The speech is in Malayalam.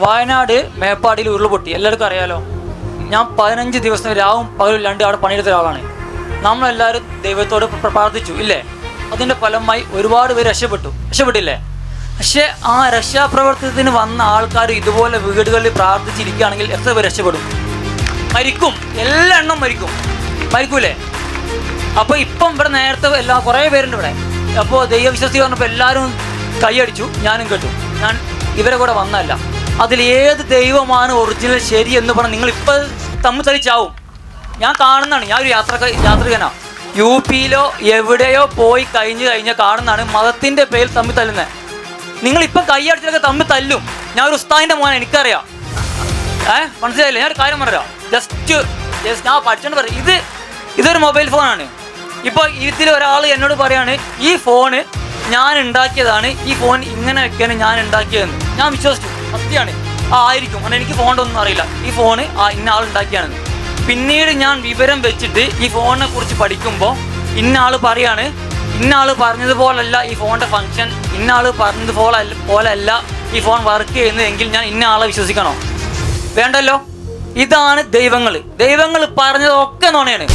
വയനാട് മേപ്പാടിയിൽ ഉരുൾപൊട്ടി എല്ലാവർക്കും അറിയാലോ? ഞാൻ പതിനഞ്ച് ദിവസം രാവും പകലും രണ്ട് അവിടെ പണിയെടുത്ത ഒരാളാണ്. നമ്മളെല്ലാവരും ദൈവത്തോട് പ്രാർത്ഥിച്ചു ഇല്ലേ? അതിന്റെ ഫലമായി ഒരുപാട് പേര് രക്ഷപ്പെട്ടു. രക്ഷപ്പെട്ടില്ലേ? പക്ഷേ ആ രക്ഷാപ്രവർത്തനത്തിന് വന്ന ആൾക്കാർ ഇതുപോലെ വീടുകളിൽ പ്രാർത്ഥിച്ചിരിക്കുകയാണെങ്കിൽ എത്ര പേര് രക്ഷപ്പെടും? മരിക്കും. എല്ലാ എണ്ണം മരിക്കും. മരിക്കൂലേ? അപ്പോൾ ഇപ്പം ഇവിടെ നേരത്തെ എല്ലാ കുറേ പേരുണ്ട് ഇവിടെ. അപ്പോൾ ദൈവവിശ്വസി പറഞ്ഞപ്പോൾ എല്ലാവരും കൈയടിച്ചു. ഞാനും കേട്ടു. ഞാൻ ഇവരെ കൂടെ വന്നല്ല അതിൽ ഏത് ദൈവമാണ് ഒറിജിനൽ ശരി എന്ന് പറഞ്ഞാൽ നിങ്ങൾ ഇപ്പോൾ തമ്മിൽ തരിച്ചാവും ഞാൻ കാണുന്നതാണ്. ഞാൻ ഒരു യാത്ര യാത്രികനാ. യു പിയിലോ എവിടെയോ പോയി കഴിഞ്ഞ് കഴിഞ്ഞാൽ കാണുന്നതാണ് മതത്തിന്റെ പേരിൽ തമ്മിൽ തല്ലുന്നത് നിങ്ങളിപ്പം കൈയടിച്ചൊക്കെ തമ്മിൽ തല്ലും. ഞാൻ ഒരു ഉസ്താദിന്റെ മോനെ എനിക്കറിയാം. ഏ? മനസ്സിലായില്ലേ? ഞാൻ ഒരു കാര്യം പറയാം ജസ്റ്റ് ജസ്റ്റ് ഞാൻ പഠിച്ചോണ്ട് പറയാം. ഇത് ഇതൊരു മൊബൈൽ ഫോണാണ്. ഇപ്പോൾ ഇതിൽ ഒരാൾ എന്നോട് പറയാണ് ഈ ഫോണ് ഞാൻ ഉണ്ടാക്കിയതാണ്. ഈ ഫോൺ ഇങ്ങനെ വെക്കാൻ ഞാൻ ഉണ്ടാക്കിയതെന്ന്. ഞാൻ വിശ്വസിച്ചു. സത്യമാണ്. ആ ആയിരിക്കും. കാരണം എനിക്ക് ഫോണിന്റെ ഒന്നും അറിയില്ല. ഈ ഫോണ് ആ ഇന്ന ആൾ ഉണ്ടാക്കിയാണെന്ന്. പിന്നീട് ഞാൻ വിവരം വെച്ചിട്ട് ഈ ഫോണിനെ കുറിച്ച് പഠിക്കുമ്പോൾ ഇന്ന ആൾ പറയാണ് ഇന്ന ആൾ പറഞ്ഞതുപോലല്ല ഈ ഫോണിന്റെ ഫങ്ഷൻ ഇന്ന ആൾ പറഞ്ഞതുപോലെ പോലല്ല ഈ ഫോൺ വർക്ക് ചെയ്യുന്നത് എങ്കിൽ ഞാൻ ഇന്ന ആളെ വിശ്വസിക്കണോ? വേണ്ടല്ലോ? ഇതാണ് ദൈവങ്ങൾ ദൈവങ്ങൾ പറഞ്ഞതൊക്കെ നുണയാണ്.